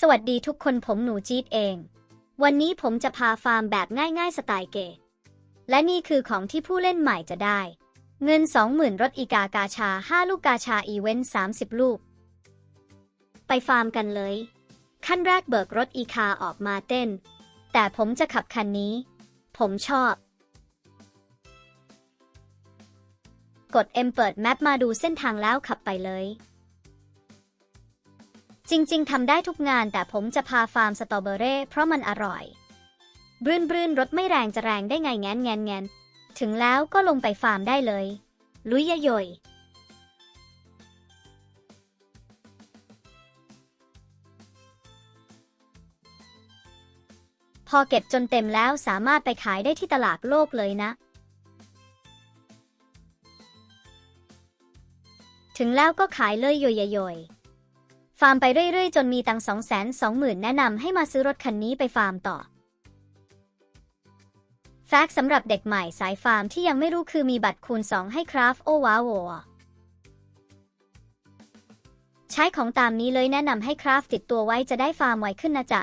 สวัสดีทุกคนผมหนูจี๊ดเอง วันนี้ผมจะพาฟาร์มแบบง่ายๆสไตล์เก๋และนี่คือของที่ผู้เล่นใหม่จะได้ เงิน 20,000 รถอีกากาชา 5 ลูกกาชาอีเวนต์ 30 ลูก ไปฟาร์มกันเลย ขั้นแรกเบิกรถอีคาออกมาเต้น แต่ผมจะขับคันนี้ ผมชอบ กด M เปิดแมปมาดูเส้นทางแล้วขับไปเลย จริง ๆทำได้ทุกงานแต่ผมจะพาฟาร์มสตรอเบอรี่เพราะมันอร่อย บรื่นบรื่นรถไม่แรงจะแรงได้ไงแงนแงนแงนถึงแล้วก็ลงไปฟาร์มได้เลย ลุยยะยยพอเก็บจนเต็มแล้วสามารถไปขายได้ที่ตลาดโลกเลยนะ ถึงแล้วก็ขายเลยโยยยโยย ฟาร์มไปเรื่อยๆ จนมีตังสองแสนสองหมื่นแนะนำให้มาซื้อรถคันนี้ไปฟาร์มต่อ แฟกต์สำหรับเด็กใหม่สายฟาร์มที่ยังไม่รู้คือมีบัตรคูณ 2 ให้คราฟโอวาโวใช้ของตามนี้เลยแนะนำให้คราฟติดตัวไว้จะได้ฟาร์มไวขึ้นนะจ๊ะ